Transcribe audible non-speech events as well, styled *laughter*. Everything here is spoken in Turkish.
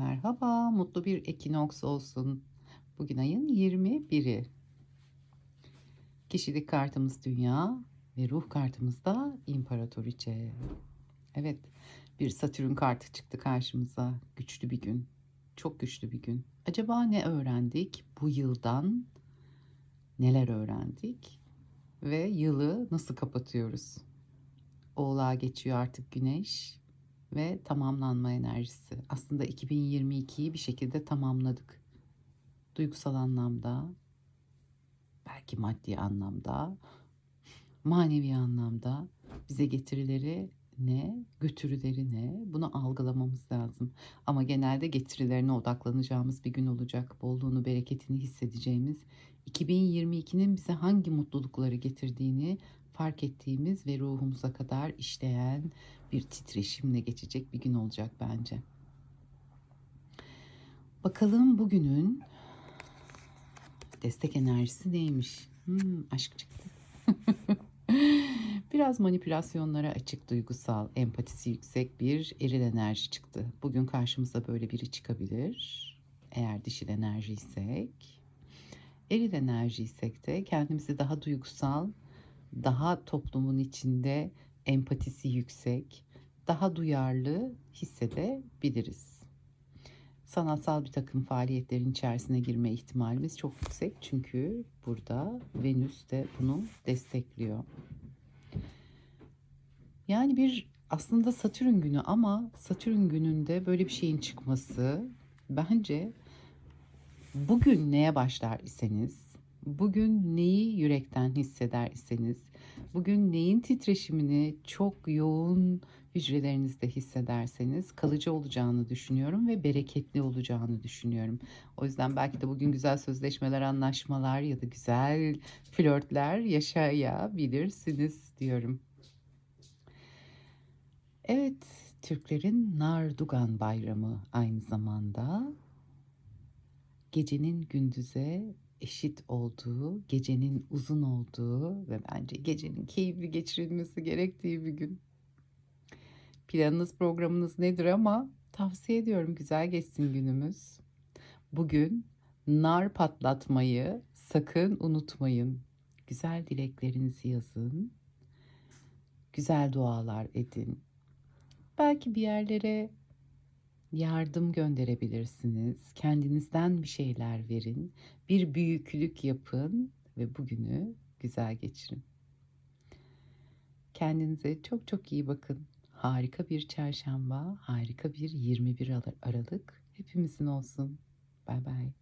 Merhaba, mutlu bir ekinoks olsun. Bugün ayın 21'i. Kişilik kartımız Dünya ve ruh kartımız da İmparatoriçe. Evet, bir Satürn kartı çıktı karşımıza. Güçlü bir gün, çok güçlü bir gün. Acaba ne öğrendik bu yıldan? Neler öğrendik? Ve yılı nasıl kapatıyoruz? Oğlağa geçiyor artık güneş ve tamamlanma enerjisi. Aslında 2022'yi bir şekilde tamamladık. Duygusal anlamda, belki maddi anlamda, manevi anlamda bize getirileri ne, götürüleri ne? Bunu algılamamız lazım. Ama genelde getirilerine odaklanacağımız bir gün olacak. Bolluğunu, bereketini hissedeceğimiz, 2022'nin bize hangi mutlulukları getirdiğini fark ettiğimiz ve ruhumuza kadar işleyen bir titreşimle geçecek bir gün olacak bence. Bakalım bugünün destek enerjisi neymiş? Hmm, aşk çıktı. *laughs* Biraz manipülasyonlara açık, duygusal, empatisi yüksek bir eril enerji çıktı. Bugün karşımıza böyle biri çıkabilir. Eğer dişil enerjiysek. Eril enerjiysek de kendimizi daha duygusal, daha toplumun içinde empatisi yüksek, daha duyarlı hissedebiliriz. Sanatsal bir takım faaliyetlerin içerisine girme ihtimalimiz çok yüksek. Çünkü burada Venüs de bunu destekliyor. Yani bir aslında Satürn günü ama Satürn gününde böyle bir şeyin çıkması bence bugün neye başlar iseniz, bugün neyi yürekten hisseder iseniz, bugün neyin titreşimini çok yoğun hücrelerinizde hissederseniz kalıcı olacağını düşünüyorum ve bereketli olacağını düşünüyorum. O yüzden belki de bugün güzel sözleşmeler, anlaşmalar ya da güzel flörtler yaşayabilirsiniz diyorum. Evet, Türklerin Nardugan Bayramı aynı zamanda gecenin gündüze eşit olduğu, gecenin uzun olduğu ve bence gecenin keyifli geçirilmesi gerektiği bir gün. Planınız, programınız nedir ama tavsiye ediyorum güzel geçsin günümüz. Bugün nar patlatmayı sakın unutmayın. Güzel dileklerinizi yazın. Güzel dualar edin. Belki bir yerlere yardım gönderebilirsiniz. Kendinizden bir şeyler verin. Bir büyüklük yapın ve bugünü güzel geçirin. Kendinize çok çok iyi bakın. Harika bir çarşamba, harika bir 21 Aralık hepimizin olsun. Bay bay.